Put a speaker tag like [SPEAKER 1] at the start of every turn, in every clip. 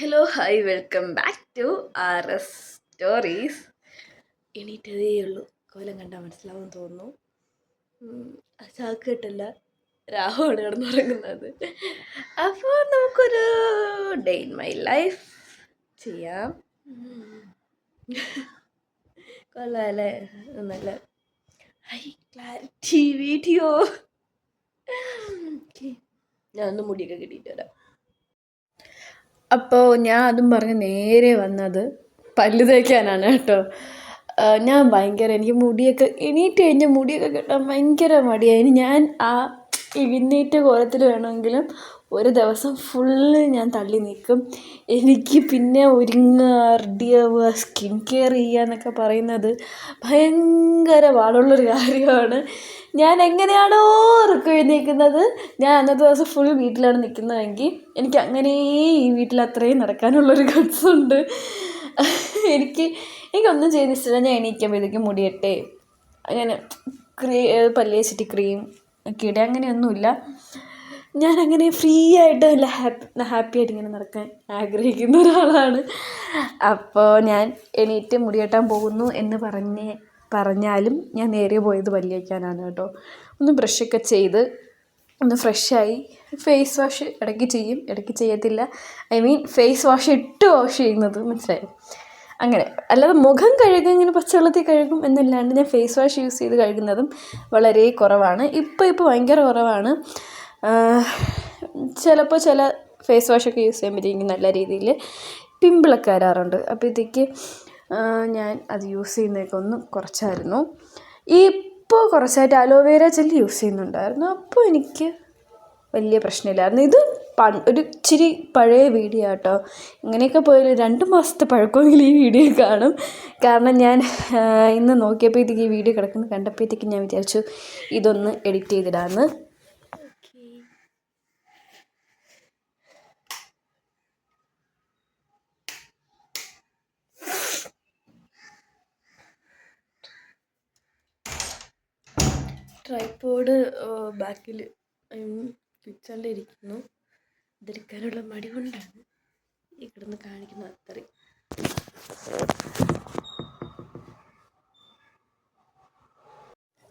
[SPEAKER 1] Hello hi welcome back to R S stories എണീറ്റതേ ഉള്ളൂ. കോലം കണ്ടാൽ മനസ്സിലാവും തോന്നുന്നു. ചാക്ക് ആണ് രാഹുവാണ് കിടന്നുറങ്ങുന്നത്. അപ്പോൾ നമുക്കൊരു ഡേ ഇൻ മൈ ലൈഫ് ചെയ്യാം. കൊള്ളാലേ. നല്ല ഹൈ ക്ലാരിറ്റി വീഡിയോ ഞാൻ ഒന്ന് മുടിയൊക്കെ കിട്ടിയിട്ട് വരാം. അപ്പോൾ ഞാൻ അതും പറഞ്ഞ് നേരെ വന്നത് പല്ല് തേക്കാനാണ് കേട്ടോ. ഞാൻ ഭയങ്കര എനിക്ക് മുടിയൊക്കെ എണീറ്റ് കഴിഞ്ഞ് മുടിയൊക്കെ കെട്ടാൻ ഭയങ്കര മടിയായി ഞാൻ ആ എഴുന്നേറ്റ കോലത്തിൽ വേണമെങ്കിലും ഒരു ദിവസം ഫുള്ള് ഞാൻ തള്ളി നിൽക്കും എനിക്ക് പിന്നെ ഒരുങ്ങുക സ്കിൻ കെയർ ചെയ്യുക എന്നൊക്കെ പറയുന്നത് ഭയങ്കര പാടുള്ളൊരു കാര്യമാണ്. ഞാൻ എങ്ങനെയാണോ ഉറക്കം എഴുന്നേൽക്കുന്നത് ഞാൻ അന്നത്തെ ദിവസം ഫുൾ വീട്ടിലാണ് നിൽക്കുന്നതെങ്കിൽ എനിക്ക് അങ്ങനെ ഈ വീട്ടിൽ അത്രയും നടക്കാനുള്ളൊരു ഗട്സ് ഉണ്ട്. എനിക്ക് എനിക്കൊന്നും ചെയ്യുന്ന ഇഷ്ടമില്ല. ഞാൻ എണീക്കുമ്പോഴത്തേക്കും മുടിയട്ടെ അങ്ങനെ ക്രീ പല്ലിയ ചിറ്റി ക്രീം ഒക്കെ ഇടുക. അങ്ങനെയൊന്നുമില്ല. ഞാൻ അങ്ങനെ ഫ്രീ ആയിട്ട് നല്ല ഹാപ്പി ഹാപ്പി ആയിട്ട് ഇങ്ങനെ നടക്കാൻ ആഗ്രഹിക്കുന്ന ഒരാളാണ്. അപ്പോൾ ഞാൻ എണീറ്റ് മുടി കെട്ടാൻ പോകുന്നു എന്ന് പറഞ്ഞ് പറഞ്ഞാലും ഞാൻ നേരെ പോയത് പല്ല് കേട്ടോ. ഒന്ന് ബ്രഷൊക്കെ ചെയ്ത് ഒന്ന് ഫ്രഷായി ഫേസ് വാഷ് ഇടയ്ക്ക് ചെയ്യും ഇടയ്ക്ക് ചെയ്യത്തില്ല. ഐ മീൻ ഫേസ് വാഷ് ഇട്ട് വാഷ് ചെയ്യുന്നത് മനസ്സിലായോ? അങ്ങനെ അല്ലാതെ മുഖം കഴുകും ഇങ്ങനെ പച്ചവെള്ളത്തിൽ കഴുകും എന്നല്ലാണ്ട് ഞാൻ ഫേസ് വാഷ് യൂസ് ചെയ്ത് കഴുകുന്നതും വളരെ കുറവാണ്. ഇപ്പോൾ ഇപ്പോൾ ഭയങ്കര കുറവാണ്. ചിലപ്പോൾ ചില ഫേസ് വാഷൊക്കെ യൂസ് ചെയ്യുമ്പോഴത്തേക്കും നല്ല രീതിയിൽ പിമ്പിളൊക്കെ വരാറുണ്ട്. അപ്പോഴത്തേക്ക് ഞാൻ അത് യൂസ് ചെയ്യുന്നതൊക്കെ ഒന്ന് കുറച്ചായിരുന്നു. ഇപ്പോൾ കുറച്ചായിട്ട് അലോവേര ജെൽ യൂസ് ചെയ്യുന്നുണ്ടായിരുന്നു. അപ്പോൾ എനിക്ക് വലിയ പ്രശ്നമില്ലായിരുന്നു. ഇത് ഒരു ഇച്ചിരി പഴയ വീഡിയോ കേട്ടോ ഇങ്ങനെയൊക്കെ പോയാൽ രണ്ട് മാസത്തെ പഴക്കമെങ്കിലും ഈ വീഡിയോ കാണും. കാരണം ഞാൻ ഇന്ന് നോക്കിയപ്പോഴത്തേക്ക് ഈ വീഡിയോ കിടക്കുന്നത് കണ്ടപ്പോഴത്തേക്ക് ഞാൻ വിചാരിച്ചു ഇതൊന്ന് എഡിറ്റ് ചെയ്തിടാമെന്ന് ട്രൈപ്പോഡ് ബാക്കിൽ കിച്ചണിൽ ഇരിക്കുന്നു. ഇതെടുക്കാനുള്ള മടി കൊണ്ടാണ് ഈ കിടന്ന് കാണിക്കുന്നത്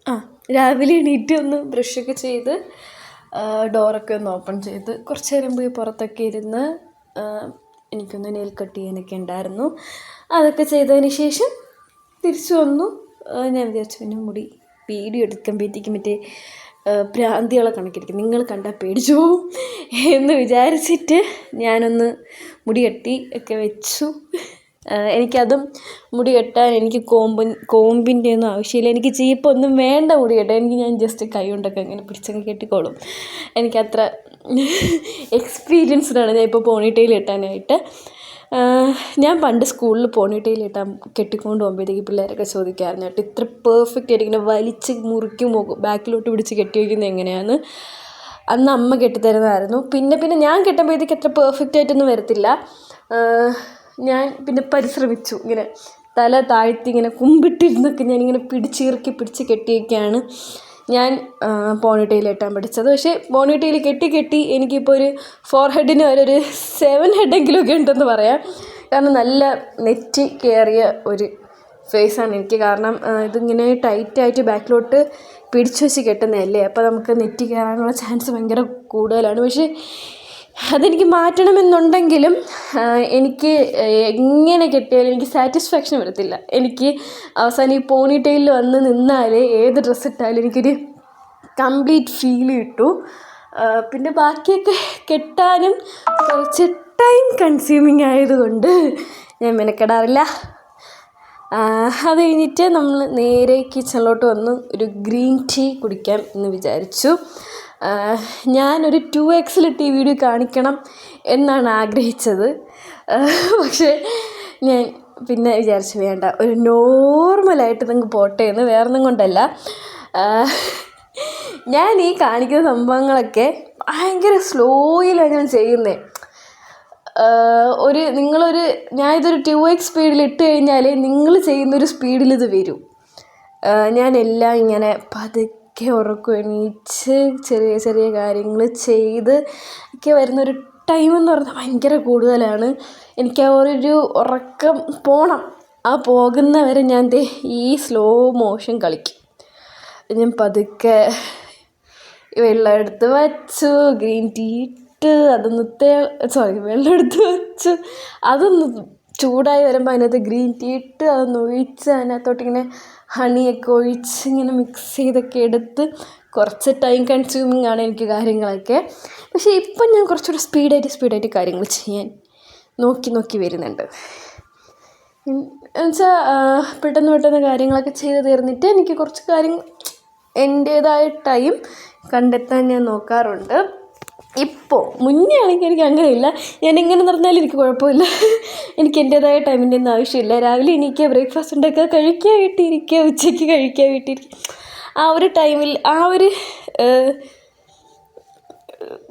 [SPEAKER 1] ആ രാവിലെ എണീറ്റ് ഒന്ന് ബ്രഷൊക്കെ ചെയ്ത് ഡോറൊക്കെ ഒന്ന് ഓപ്പൺ ചെയ്ത് കുറച്ച് നേരം പോയി പുറത്തൊക്കെ ഇരുന്ന് എനിക്കൊന്ന് നെയിൽ കട്ട് ചെയ്യാനൊക്കെ ഉണ്ടായിരുന്നു. അതൊക്കെ ചെയ്തതിന് ശേഷം തിരിച്ചു വന്നു. ഞാൻ വിചാരിച്ചു പിന്നെ മുടി വീഡിയോ എടുക്കുമ്പോഴത്തേക്കും മറ്റേ പ്രാന്തികളെ കണക്കിരിക്കും നിങ്ങൾ കണ്ടാൽ പേടിച്ചു? പോവും എന്ന് വിചാരിച്ചിട്ട് ഞാനൊന്ന് മുടി കെട്ടി ഒക്കെ വെച്ചു. എനിക്കതും മുടി കെട്ടാൻ എനിക്ക് കോമ്പൻ കോമ്പിന്റെ ഒന്നും ആവശ്യമില്ല. എനിക്ക് ചീപ്പൊന്നും വേണ്ട മുടി കെട്ടാൻ. എനിക്ക് ഞാൻ ജസ്റ്റ് കൈ കൊണ്ടൊക്കെ ഇങ്ങനെ പിടിച്ചങ്ങ് കെട്ടിക്കോളും. എനിക്കത്ര എക്സ്പീരിയൻസ്ഡാണ് ഞാൻ ഇപ്പോൾ പോണിറ്റെയിൽ കെട്ടാനായിട്ട്. ഞാൻ പണ്ട് സ്കൂളിൽ പോണിട്ടയിൽ ഇട്ടാൻ കെട്ടിക്കൊണ്ട് പോകുമ്പോഴത്തേക്ക് പിള്ളേരൊക്കെ ചോദിക്കാറുണ്ട് കേട്ടോ ഇത്ര പെർഫെക്റ്റ് ആയിട്ട് ഇങ്ങനെ വലിച്ച് മുറുക്കി ബാക്കിലോട്ട് പിടിച്ച് കെട്ടി വയ്ക്കുന്നത് എങ്ങനെയാണ് അന്ന് അമ്മ കെട്ടിത്തരുന്നതായിരുന്നു. പിന്നെ പിന്നെ ഞാൻ കെട്ടുമ്പോഴത്തേക്ക് അത്ര പെർഫെക്റ്റ് ആയിട്ടൊന്നും വരത്തില്ല. ഞാൻ പിന്നെ പരിശ്രമിച്ചു. ഇങ്ങനെ തല താഴ്ത്തി ഇങ്ങനെ കുമ്പിട്ടിരുന്നൊക്കെ ഞാനിങ്ങനെ പിടിച്ചിറക്കി പിടിച്ച് കെട്ടിയൊക്കെയാണ്. ഞാൻ പോണിറ്റെയിൽ കെട്ടാൻ പഠിച്ചത്. പക്ഷേ പോണിറ്റെയിൽ കെട്ടി കെട്ടി എനിക്കിപ്പോൾ ഒരു ഫോർ ഹെഡിന് വരെ ഒരു സെവൻ ഹെഡെങ്കിലും ഒക്കെ ഉണ്ടെന്ന് പറയാം. കാരണം നല്ല നെറ്റി കയറിയ ഒരു ഫേസാണ് എനിക്ക്. കാരണം ഇതിങ്ങനെ ടൈറ്റായിട്ട് ബാക്കിലോട്ട് പിടിച്ചു വെച്ച് കെട്ടുന്നതല്ലേ? അപ്പോൾ നമുക്ക് നെറ്റി കയറാനുള്ള ചാൻസ് ഭയങ്കര കൂടുതലാണ്. പക്ഷേ അതെനിക്ക് മാറ്റണമെന്നുണ്ടെങ്കിലും എനിക്ക് എങ്ങനെ കെട്ടിയാലും എനിക്ക് സാറ്റിസ്ഫാക്ഷൻ വരത്തില്ല. എനിക്ക് അവസാനം ഈ പോണിറ്റെയിൽ വന്ന് നിന്നാൽ ഏത് ഡ്രസ്സ് ഇട്ടാലും എനിക്കൊരു കംപ്ലീറ്റ് ഫീൽ കിട്ടു. പിന്നെ ബാക്കിയൊക്കെ കെട്ടാനും കുറച്ച് ടൈം കൺസ്യൂമിങ് ആയതുകൊണ്ട് ഞാൻ മെനക്കെടാറില്ല. അത് കഴിഞ്ഞിട്ട് നമ്മൾ നേരെ കിച്ചണിലോട്ട് വന്ന് ഒരു ഗ്രീൻ ടീ കുടിക്കാം എന്ന് വിചാരിച്ചു. ഞാനൊരു ടു എക്സിൽ ടി വീഡിയോ കാണിക്കണം എന്നാണ് ആഗ്രഹിച്ചത്. പക്ഷേ ഞാൻ പിന്നെ വിചാരിച്ചു വേണ്ട ഒരു നോർമലായിട്ട് നിങ്ങൾക്ക് പോട്ടെ എന്ന് വേറൊന്നും കൊണ്ടല്ല. ഞാൻ ഈ കാണിക്കുന്ന സംഭവങ്ങളൊക്കെ ഭയങ്കര സ്ലോയിലാണ് ഞാൻ ചെയ്യുന്നത് ഒരു നിങ്ങളൊരു ഞാനിതൊരു ടു എക്സ് സ്പീഡിൽ ഇട്ട് കഴിഞ്ഞാൽ നിങ്ങൾ ചെയ്യുന്നൊരു സ്പീഡിൽ ഇത് വരും. ഞാനെല്ലാം ഇങ്ങനെ പതുക്കെ ഉറക്കം എണീച്ച് ചെറിയ ചെറിയ കാര്യങ്ങൾ ചെയ്ത് ഒക്കെ വരുന്നൊരു ടൈം എന്ന് പറഞ്ഞാൽ ഭയങ്കര കൂടുതലാണ്. എനിക്ക് ആ ഒരു ഉറക്കം പോകണം ആ പോകുന്നവരെ ഞാൻ ദേ ഈ സ്ലോ മോഷൻ കളിക്കും. ഞാൻ പതുക്കെ വെള്ളം എടുത്ത് വച്ചു ഗ്രീൻ ടീ ഇട്ട് അതൊന്ന് തേ സോറി വെള്ളം എടുത്ത് വച്ചു അതൊന്ന് ചൂടായി വരുമ്പോൾ അതിനകത്ത് ഗ്രീൻ ടീ ഇട്ട് അതൊന്ന് ഒഴിച്ച് അതിനകത്തോട്ട് ഇങ്ങനെ ഹണിയൊക്കെ ഒഴിച്ച് ഇങ്ങനെ മിക്സ് ചെയ്തൊക്കെ എടുത്ത് കുറച്ച് ടൈം കൺസ്യൂമിങ് ആണ് എനിക്ക് കാര്യങ്ങളൊക്കെ. പക്ഷേ ഇപ്പം ഞാൻ കുറച്ചുകൂടി സ്പീഡായിട്ട് സ്പീഡായിട്ട് കാര്യങ്ങൾ ചെയ്യാൻ നോക്കി നോക്കി വരുന്നുണ്ട്. എന്നുവെച്ചാൽ പെട്ടെന്ന് പെട്ടെന്ന് കാര്യങ്ങളൊക്കെ ചെയ്ത് തീർന്നിട്ട് എനിക്ക് കുറച്ച് കാര്യങ്ങൾ എന്റേതായ ടൈം കണ്ടെത്താൻ ഞാൻ നോക്കാറുണ്ട്. ഇപ്പോൾ മുന്നേ ആണെങ്കിൽ എനിക്ക് അങ്ങനെയില്ല. ഞാൻ എങ്ങനെ നടന്നാലും എനിക്ക് കുഴപ്പമില്ല. എനിക്ക് എന്റേതായ ടൈമിന്റെ ഒന്നും ആവശ്യമില്ല. രാവിലെ എനിക്ക് ബ്രേക്ക്ഫാസ്റ്റ് ഉണ്ടാക്കുക കഴിക്കുക വീട്ടിലിരിക്കുക ഉച്ചയ്ക്ക് കഴിക്കുക വീട്ടിലിരിക്കുക. ആ ഒരു ടൈമിൽ ആ ഒരു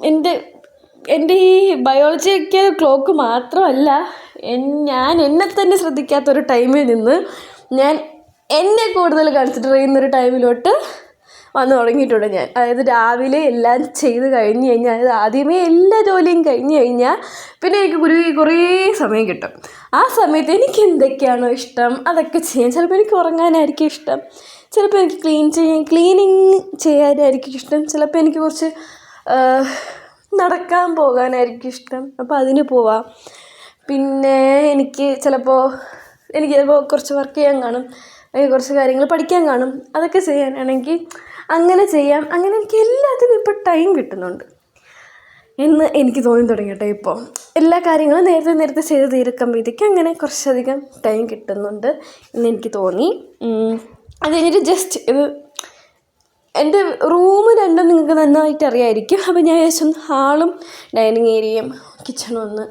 [SPEAKER 1] എന്റെ എന്റെ ഈ ബയോളജിക്കൽ ക്ലോക്ക് മാത്രമല്ല ഞാൻ എന്നെ തന്നെ ശ്രദ്ധിക്കാത്തൊരു ടൈമിൽ നിന്ന് ഞാൻ എന്നെ കൂടുതൽ കൺസിഡർ ചെയ്യുന്നൊരു ടൈമിലോട്ട് വന്നു തുടങ്ങിയിട്ടുണ്ട് ഞാൻ. അതായത് രാവിലെ എല്ലാം ചെയ്ത് കഴിഞ്ഞ് കഴിഞ്ഞാൽ അതായത് ആദ്യമേ എല്ലാ ജോലിയും കഴിഞ്ഞ് കഴിഞ്ഞാൽ പിന്നെ എനിക്ക് കുറേ കുറേ സമയം കിട്ടും. ആ സമയത്ത് എനിക്ക് എന്തൊക്കെയാണോ ഇഷ്ടം അതൊക്കെ ചെയ്യാൻ. ചിലപ്പോൾ എനിക്ക് ഉറങ്ങാനായിരിക്കും ഇഷ്ടം. ചിലപ്പോൾ എനിക്ക് ക്ലീൻ ചെയ്യാൻ ക്ലീനിങ് ചെയ്യാനായിരിക്കും ഇഷ്ടം. ചിലപ്പോൾ എനിക്ക് കുറച്ച് നടക്കാൻ പോകാനായിരിക്കും ഇഷ്ടം. അപ്പോൾ അതിന് പോവാം. പിന്നെ എനിക്ക് ചിലപ്പോൾ എനിക്ക് ചിലപ്പോൾ കുറച്ച് വർക്ക് ചെയ്യാൻ കാണും. അല്ലെങ്കിൽ കുറച്ച് കാര്യങ്ങൾ പഠിക്കാൻ കാണും. അതൊക്കെ ചെയ്യാനാണെങ്കിൽ അങ്ങനെ ചെയ്യാം. അങ്ങനെ എനിക്ക് എല്ലാത്തിനും ഇപ്പോൾ ടൈം കിട്ടുന്നുണ്ട്. എന്ന് എനിക്ക് തോന്നി തുടങ്ങട്ടെ ഇപ്പോൾ എല്ലാ കാര്യങ്ങളും നേരത്തെ നേരത്തെ ചെയ്ത് തീർക്കുമ്പോഴത്തേക്ക് അങ്ങനെ കുറച്ചധികം ടൈം കിട്ടുന്നുണ്ട് എന്ന് എനിക്ക് തോന്നി. അത് കഴിഞ്ഞിട്ട് ജസ്റ്റ് ഇത് എന്റെ റൂം രണ്ടും നിങ്ങൾക്ക് നന്നായിട്ട് അറിയായിരിക്കും. അപ്പോൾ ഞാൻ ഏകദേശം ഹാളും ഡൈനിങ് ഏരിയയും കിച്ചണും ഒന്ന്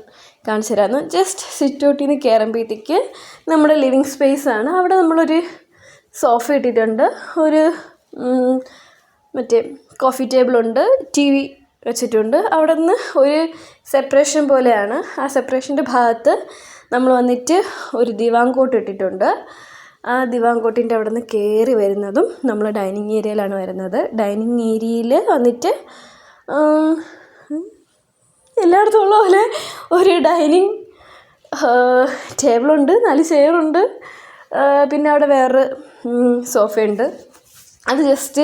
[SPEAKER 1] കാണിച്ചു തരാമെന്ന് ജസ്റ്റ് സിറ്റ് ഔട്ടിൽ നിന്ന് കയറുമ്പോഴത്തേക്ക് നമ്മുടെ ലിവിങ് സ്പേസ് ആണ്. അവിടെ നമ്മളൊരു സോഫ ഇട്ടിട്ടുണ്ട്. ഒരു മറ്റേ കോഫി ടേബിളുണ്ട് ടി വി വെച്ചിട്ടുണ്ട്. അവിടെ നിന്ന് ഒരു സെപ്പറേഷൻ പോലെയാണ്. ആ സെപ്പറേഷന്റെ ഭാഗത്ത് നമ്മൾ വന്നിട്ട് ഒരു ദിവാങ്കോട്ട് ഇട്ടിട്ടുണ്ട്. ആ ദിവാങ്കോട്ടിന്റെ അവിടെ നിന്ന് കയറി വരുന്നതും നമ്മൾ ഡൈനിങ് ഏരിയയിലാണ് വരുന്നത്. ഡൈനിങ് ഏരിയയിൽ വന്നിട്ട് എല്ലായിടത്തും ഉള്ള പോലെ ഒരു ഡൈനിങ് ടേബിളുണ്ട് നാല് ചെയറുണ്ട് പിന്നെ അവിടെ വേറൊരു സോഫയുണ്ട് അത് ജസ്റ്റ്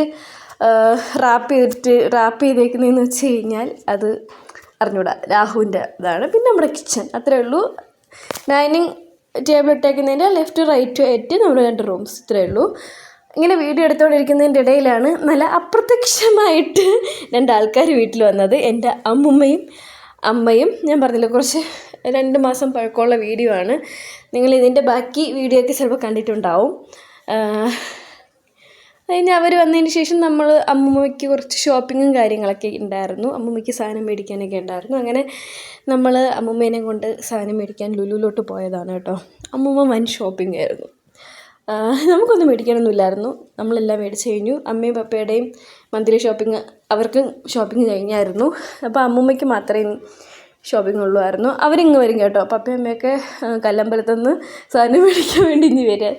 [SPEAKER 1] റാപ്പ് ചെയ്തിട്ട് റാപ്പ് ചെയ്തേക്കുന്നതെന്ന് വെച്ച് കഴിഞ്ഞാൽ അത് അറിഞ്ഞൂടാ. രാഹുവിന്റെ ഇതാണ്. പിന്നെ നമ്മുടെ കിച്ചൺ അത്രയേ ഉള്ളൂ. ഡൈനിങ് ടേബിൾ ഇട്ടേക്കുന്നതിന്റെ ലെഫ്റ്റ് റൈറ്റ് ആയിട്ട് നമ്മുടെ രണ്ട് റൂംസ് ഇത്രയേ ഉള്ളൂ. ഇങ്ങനെ വീഡിയോ എടുത്തുകൊണ്ടിരിക്കുന്നതിന്റെ ഇടയിലാണ് നല്ല അപ്രത്യക്ഷമായിട്ട് രണ്ട് ആൾക്കാർ വീട്ടിൽ വന്നത്. എന്റെ അമ്മുമ്മയും അമ്മയും. ഞാൻ പറഞ്ഞില്ല കുറച്ച് രണ്ട് മാസം പഴക്കമുള്ള വീഡിയോ ആണ്. നിങ്ങൾ ഇതിന്റെ ബാക്കി വീഡിയോ ഒക്കെ ചിലപ്പോൾ കണ്ടിട്ടുണ്ടാവും. കഴിഞ്ഞ് അവർ വന്നതിന് ശേഷം നമ്മൾ അമ്മൂമ്മയ്ക്ക് കുറച്ച് ഷോപ്പിങ്ങും കാര്യങ്ങളൊക്കെ ഉണ്ടായിരുന്നു അമ്മൂമ്മയ്ക്ക് സാധനം മേടിക്കാനൊക്കെ ഉണ്ടായിരുന്നു അങ്ങനെ നമ്മൾ അമ്മൂമ്മേനെ കൊണ്ട് സാധനം മേടിക്കാൻ ലുലുവിലോട്ട് പോയതാണ് കേട്ടോ. അമ്മൂമ്മ വൻ ഷോപ്പിംഗ് ആയിരുന്നു. നമുക്കൊന്നും മേടിക്കാനൊന്നുമില്ലായിരുന്നു. നമ്മളെല്ലാം മേടിച്ച് കഴിഞ്ഞു. അമ്മയും പപ്പയുടെയും മന്ത്ലി ഷോപ്പിംഗ് അവർക്കും ഷോപ്പിംഗ് കഴിഞ്ഞായിരുന്നു. അപ്പോൾ അമ്മൂമ്മയ്ക്ക് മാത്രമേ ഷോപ്പിംഗ് ഉള്ളുമായിരുന്നു അവരിങ്ങ് വരും കേട്ടോ. പപ്പയും അമ്മയൊക്കെ കല്ലമ്പലത്തു നിന്ന് സാധനം മേടിക്കാൻ വേണ്ടി ഇനി വരാൻ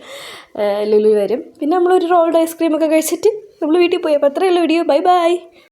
[SPEAKER 1] ലുലു വരും. പിന്നെ നമ്മളൊരു റോൾഡ് ഐസ്ക്രീമൊക്കെ കഴിച്ചിട്ട് നമ്മൾ വീട്ടിൽ പോയി. അപ്പോൾ അത്രയുള്ള വീഡിയോ ബൈ ബൈ